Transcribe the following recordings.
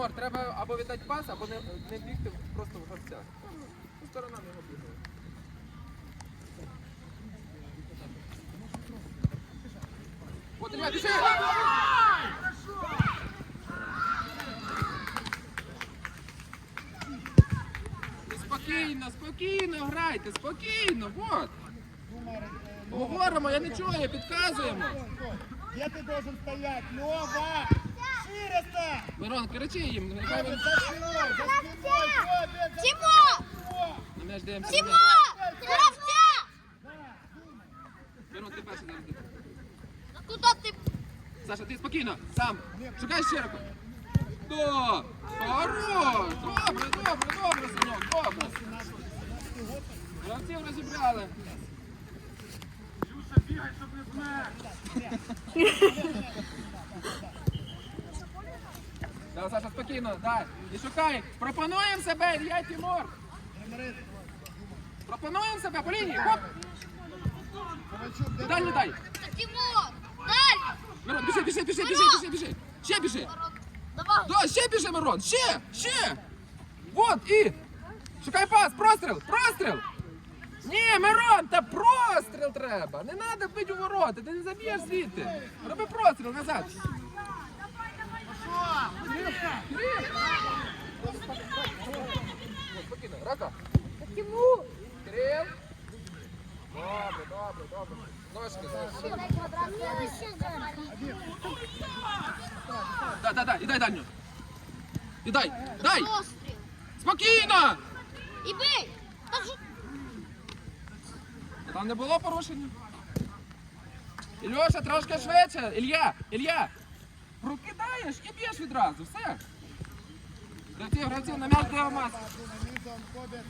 Тимур, треба або віддати пас, або не, не бігти просто в гравця. По сторонам його бігає. От Ілля, біжи! Спокійно, спокійно грайте, спокійно, вот. Говоримо, я не чую, підказуємо. Где ты должен стоять? Лёва! Шире ставь! Мирон, кричи їм, нехай він за спиной, за Тімо! Тімо! Гравця! Мирон, ти перший зараз. йди. Куди ти? Саша, ти спокійно, сам. Шукай широко. Да! Хорош! Добре, добре, добре, синок, добре. Гравців розібрали. Да, Саша, спокійно, дай. І шукай. Пропонуємо себе, Ілья Тимур. Пропонуємо себе по лінії. Хоп! Де Далі дай. Тімо! Далі! Мирон, біжи, біжи, біжи, біжи, біжи, біжи. Ще біжи. Давай! Да, ще біжи, Мирон, ще, ще. Вот, і. Шукай пас, простріл, простріл. Ні, Мирон, та простріл треба. Не треба бити у ворота, ти не заб'єш звідти. Роби простріл назад. Раз, два. Добре, добре, добре. Ножки. Да, да, да, і дай дальню. І дай, дай. Спокійно. І бий! Там не було порушення. Ільоша, трошки швидше. Ілья, Ілья. Прокидаєш і б'єш відразу. Все. Гравці, гравці, на м'яч низом ходить.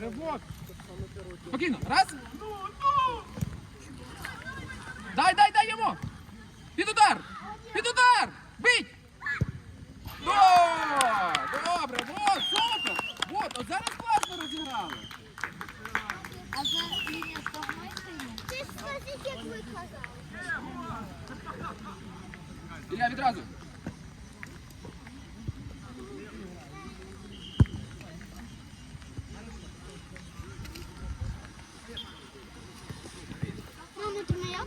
Ривок! Спокійно. Раз. Дай, дай, дай йому. Під удар. Під удар. Бить. О, добре, вот, супер. Вот, от зараз класно розіграли. А за лінія штовхної стоїть? Ти ж скажи, як ви казали. Ілля, відразу. Мама, ти моя?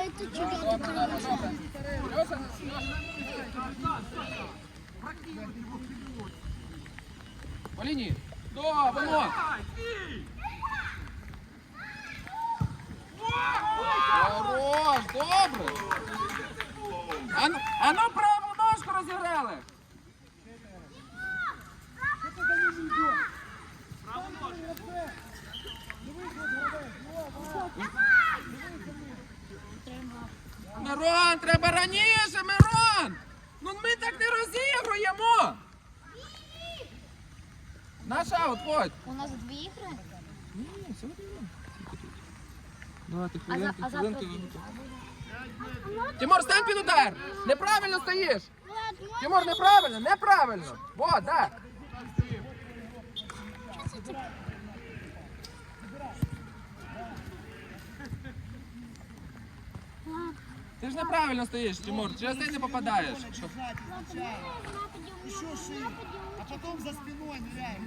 Ой, ти чого? Добре, добре, добре. Ільоша, По лінії. Да, воно. Хорош, добре. А ну, а ну праву ножку розіграли. Ножку. От. Мирон, треба раніше, Мирон! Ну ми так не розігруємо! Наш аут, ходь! У нас дві ігри? Ні, нормально. Давайте А, за, а Тимур, стань під удар! Неправильно стоїш! Тимур, неправильно, неправильно! Вот, да! Ти ж неправильно стоїш, Тимур, через це не попадаєш. Еще шире. А потом за спиной ныряй.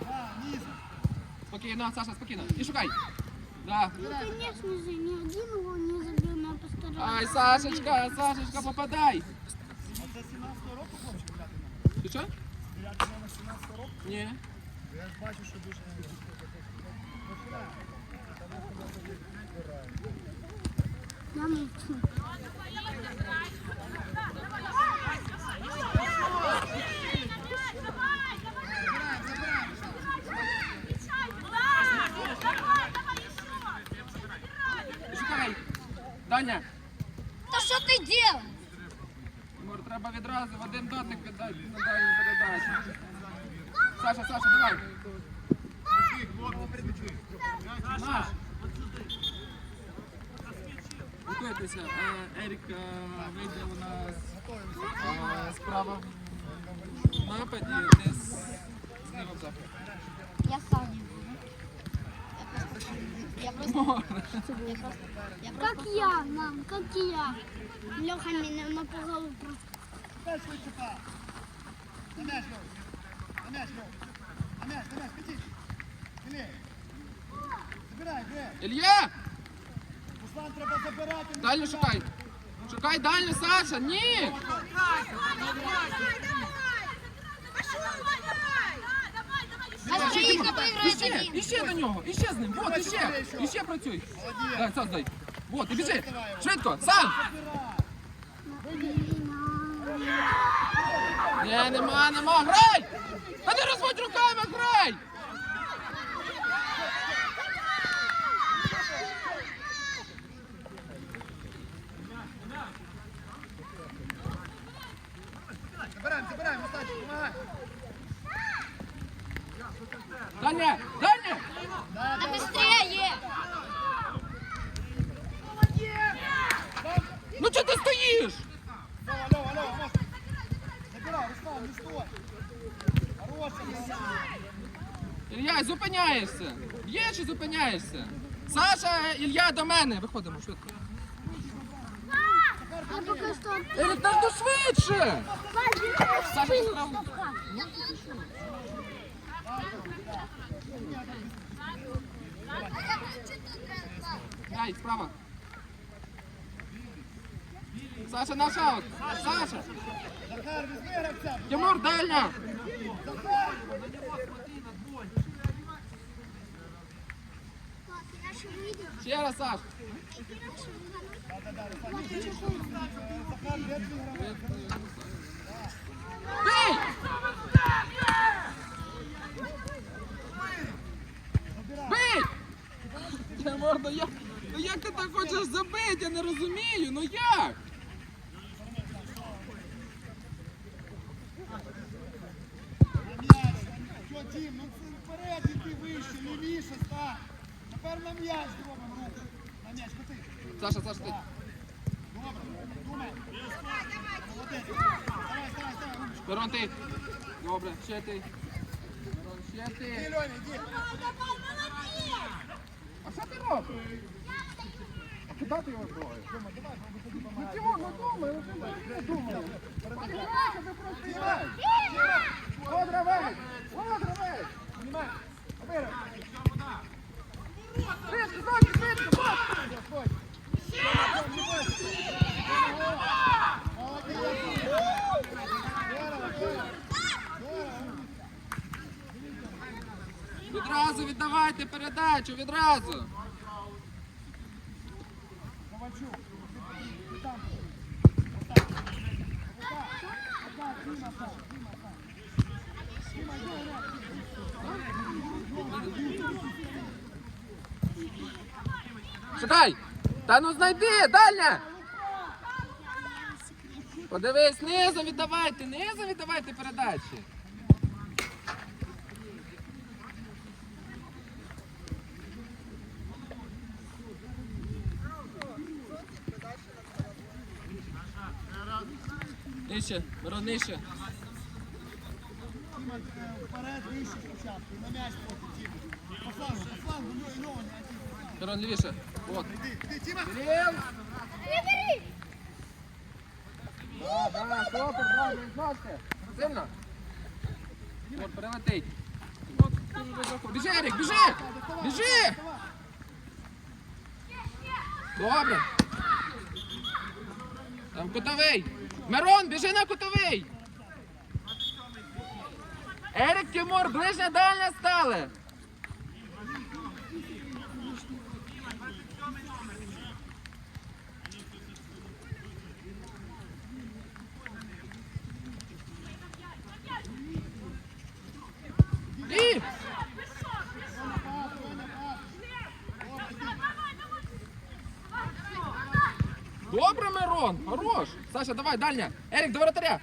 Да, низом. Спокійно, Саша, спокійно. І шукай. Да. Ну, конечно же, ни один его не забил, но постарался. Ай, Сашечка, Сашечка, попадай. Ты це 17 року хлопчик грати? Ти що? Грати на 17 року? Ні. Я ж бачу, що дуже Я молчу. І шукай. Даня. Да что ты делаешь? Тимур, треба відразу в один дотик віддати на дальню передачу. Саша, Саша, давай. Наш. Готуйтеся. Е, Ерік е, вийде у нас е, справа в нападі, десь зліва в захід. Я сам не буду. Я просто... Я просто... Я просто... Как я, мам, как я? Просто. Швидше пас. На. Забирай, де? Ілья! Руслан, треба забирати. не шукай! Шукай дальню, Саша! Ні! А Ще, Іще, тоді. іще до нього, іще з ним, вот, іще, іще працюй. Так, Саш, дай. Вот, і біжи. Швидко, сам! Ні, нема, нема, грай! Та не розводь руками, грай! Забираємо, забираємо, Остапчик, помагай. Дальня, дальня! А быстрее! Ну ти стоїш? Льова, Льова, Льова, можеш. Забирай, Руслан, не стой. Хороший, Ілья, зупиняєшся. Б'єш і зупиняєшся. Саша, Ілья до мене. Виходимо швидко. Я поки що... Ерік, та ж швидше! Саша, справа. Грай, справа. Саша, наш аут. Саша. Тимур, дальня. Ще раз, Саш. Захар, де твій гравець? Бий! Бий! Тимур, ну як, ну як ти так хочеш забити? Я не розумію, ну як? Що, Дім, ну це вперед іди вище, лівіше стань. Тепер на м'яч зробимо руку. На м'яч, кути. Саша, Саша, ти. Добре, думай. Молодець. Давай, давай, давай. Мирон, ти. Добре, ще ти. Мирон, ще Іди, ти. Льоня, іди. А що ти робиш? А куди ти його ми Ну помагаємо. Ну думай, ну ти не думай. А ти просто граєш. От гравець, от гравець. Знімай. Обирай. Швидко, Саша, швидко, вот. Стой. Молодець. Здорово, здорово. Здорово. Відразу віддавайте передачу, відразу. Шукай! Та ну знайди, дальня! Подивись, низом віддавайте, низом віддавайте передачі. Нижче, Мирон, нижче. Вперед, вище спочатку. На м'яч потім. По флангу, по флангу, Льоня, один. Мирон, лівіше. Добре. Там кутовий. Мирон, біжи на кутовий. Ерік, Тимур, ближня дальня стали. Добре, Мирон, хорош. Саша, давай, дальня. Ерік, до воротаря.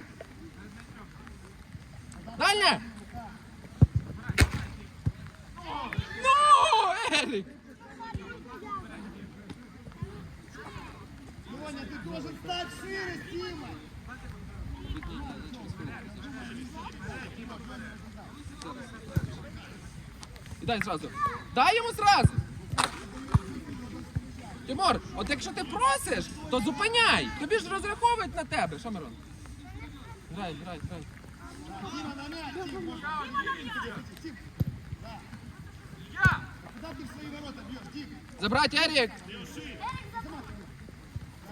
Дальня. Ну, Ерік. Льоня, ти должен стати шире, Діма. І дай сразу. Дай йому сразу. Тимур, от якщо ти просиш, То зупиняй! Тобі ж розраховують на тебе. Що, Мирон? Грай, грай, грай. Забрать, Ерік!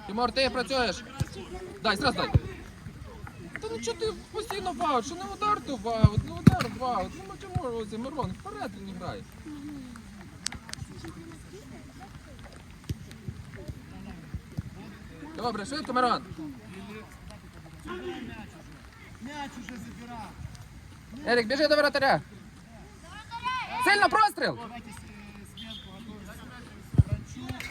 Тимур, ти працюєш. Дай, зразу дай. Та ну чого ти постійно в? Що не удар, то в не удар в аут. Ну чому Мирон, вперед він грає. Добре, швидко, Мирон. Мяч уже забирал. Ерік, біжи до воротаря. Сильно простріл! Давайте с- э, сменку готовимся. Вранчук.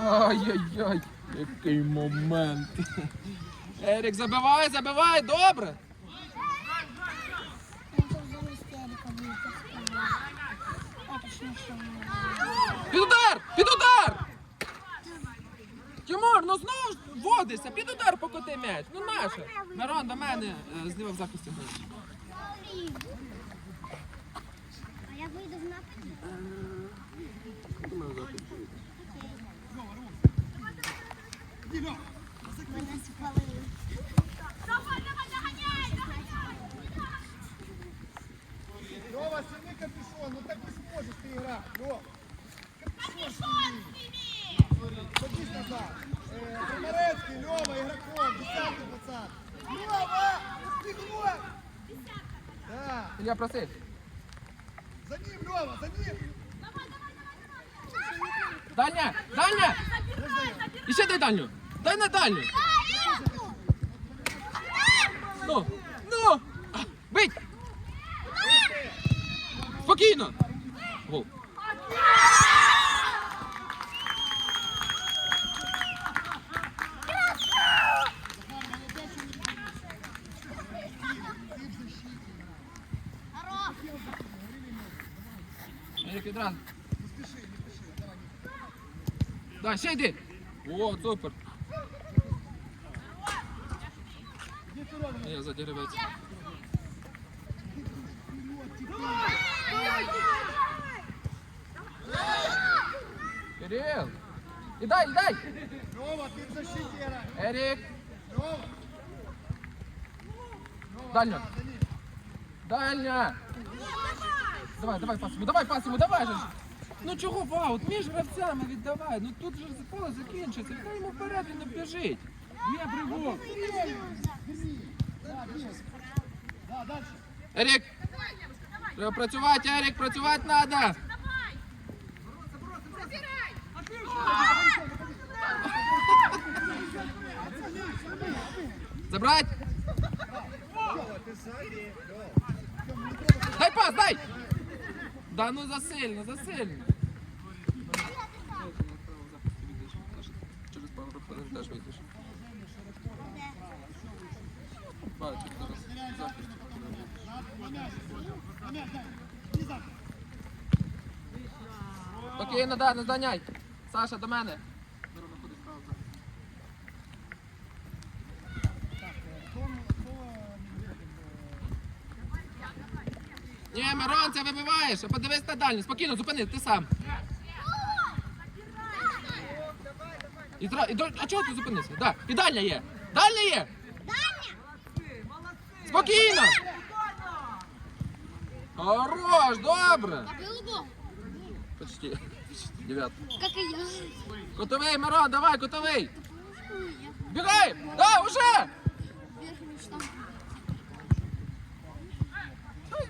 Ай-яй-яй, який момент. Ерік, забивай, забивай, добре. Это уже истерика будет. Это ж ничего не Під удар! Під удар! Тимур, ну знову ж водишся, під удар покоти м'яч. Ну наше. Мирон до мене е, зліва в захисті. грає. А я выйду в нападе? Иди, Лёв. Мене спалили. Лёва, сними капюшон. Ну так не сможешь ты играть. Лёв. Капюшон сними. Садись назад. Э, Комарецкий, Лёва, игроком. Десятый пацан. Лёва! Бегом! Да. Ілля, проси. За ним, Лёва, за ним. Дальня! Дальня! І ще дай дальню! Дай на дальню! Ну! Ну! А, Бить! Спокійно! Да, ще йди. О, супер. Где ты, Лёва? А Я ззаді гривець. Кирил! І дай, і дай! Лёва, ты в защите играй. Ерік! Лёва. Дальня! За ним. Дальня! Давай, давай пас йому, давай пас йому, давай же! Ну чого ваут? Між гравцями віддавай. Ну тут же поле закінчиться. Хай йому вперед він не біжить. Да, дальше. Ерік! Треба працювати, Ерік, працювати треба! Забрать! Да ну засильно, засильно. Через пару хвилин теж вийдеш. Бачу, зараз захист. На мяч. На мяч, дай. Иди за. Спокійно, да, не зганяй. Саша, до мене. Ні, Мирон, це вибиваєш. Подивись на дальню. Спокійно, зупини, ти сам. І, тра- і, до- а чого ти зупинився? Да. І дальня є. Дальня є. Спокійно. Хорош, добре. Почти. Дев'ятка. как и я. Котовий, Мирон, давай, котовий. Бігай! Да, уже!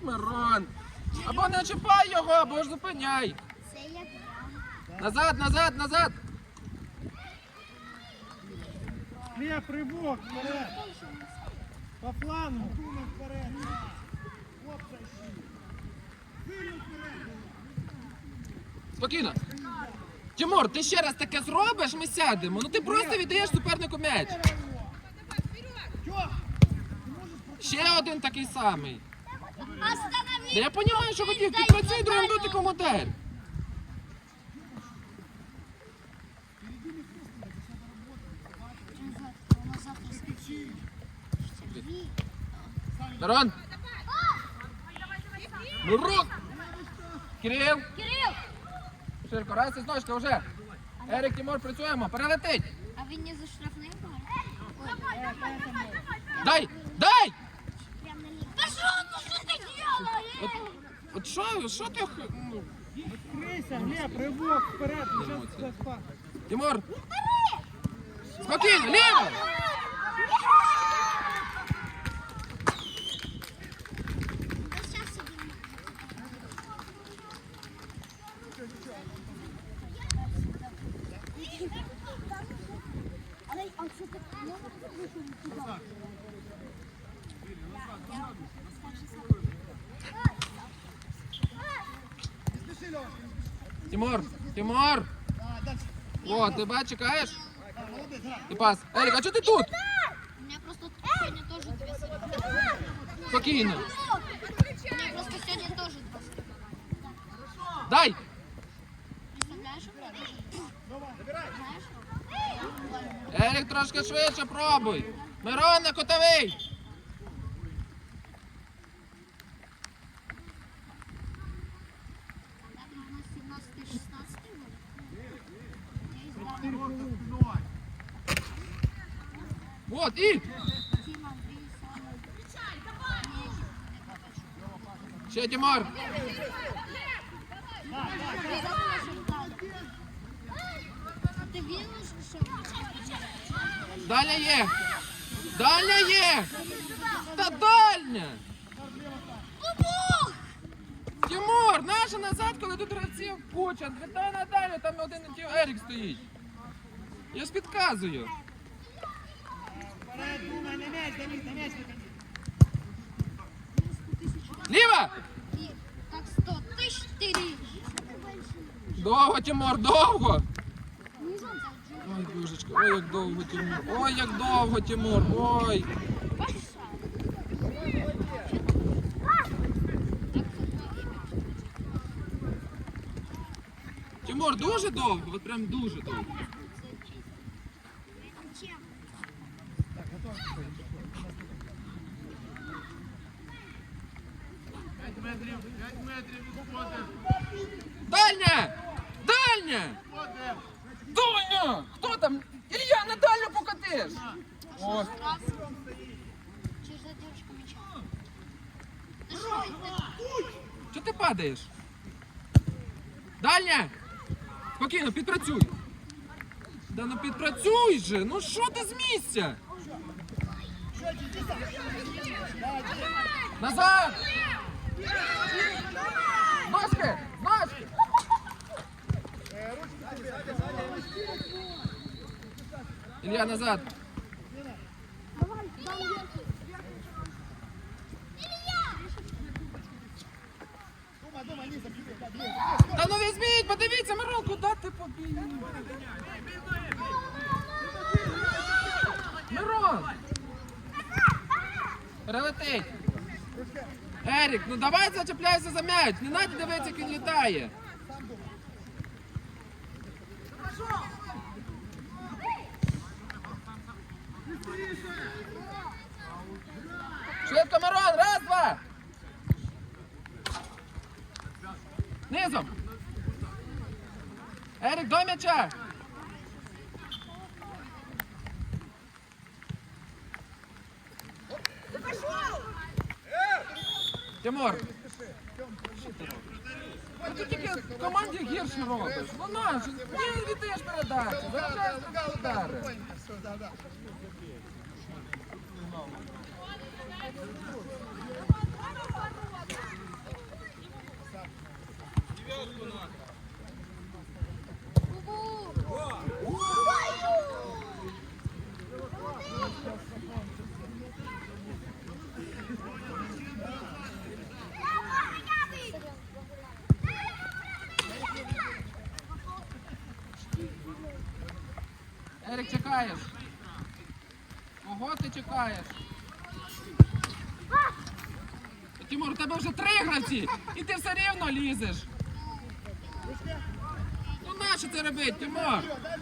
Мирон. Або не чіпай його, або ж зупиняй. Це я Назад, назад, назад. Лев, рывок, вперед. По флангу. Думай вперед. Оп, защи. Вылил вперед. Спокійно. Тимур, ти ще раз таке зробиш, ми сядемо. Ну ти просто віддаєш супернику м'яч. Тём, Ще один такий самий. Та я розумію, що хотів, ти працюй другим дотиком модель. Мирон! Мирон! Кирил! Кирилл! Ширко, раз і зножка вже. Ерік, Тимур, працюємо. Перелетить. А він не за штрафний був? Дай! Дай! От, от що, що ти... х- ну, Крися, Глеб, ривок вперед, туди спати. Тимур! Спокійно, ліво! Тимур! Тимур! О, тебе чекаєш? І пас. Ерік, а чого ти тут? У меня просто сегодня тоже две соревнования. Спокійно. У меня просто сегодня тоже два соревнования. Дай! Представляешь, у меня тоже? Знаешь? Ерік, трошки швидше пробуй. Мирон на котовий. Когда у нас 17 16 год. Я избрала Вот, і. Ще що Дальня є. Дальня є. Та. Тимур, наша назад, коли тут гравців куча. Віддай на дальню, там один Ерік стоїть. Я ж підказую. Вперед, думай, на м'яч, Давид, на м'яч. Ліва! Так 100 тисяч ти Довго, Тимур, довго. Ой, божечка, ой, як довго, Тимур. Ой, як довго, Тимур. Ой. Тимур, дуже довго, от прям дуже довго. Дальня! Дальня! Дальня! Хто там? Илья, на дальню покатиш! О. Через задержку мяча. Это? що ти падаєш? Дальня! Спокійно, підпрацюй! Да ну підпрацюй же! Ну що ти з місця? Назад! Ножки! Ножки! Илья, назад! Думай, думай, низом, бери, да, бери. Та ну візьміть, подивіться, Мирон, куди ти побіг? Мирон! Перелетить! Ерік, ну давай зачепляйся за м'яч, не надо дивитися, як він літає. Швидко, Мирон, раз, два! Низом! Ерік, до м'яча! Тимур! Ти тільки команді гірше робиш. Вона наш, не віддаєш передачу, такі удари. Чекаєш. Кого ти чекаєш? Тимур, у тебе вже три гравці, і ти все рівно лізеш. Ну нащо це робити, Тимур? Нічого, дай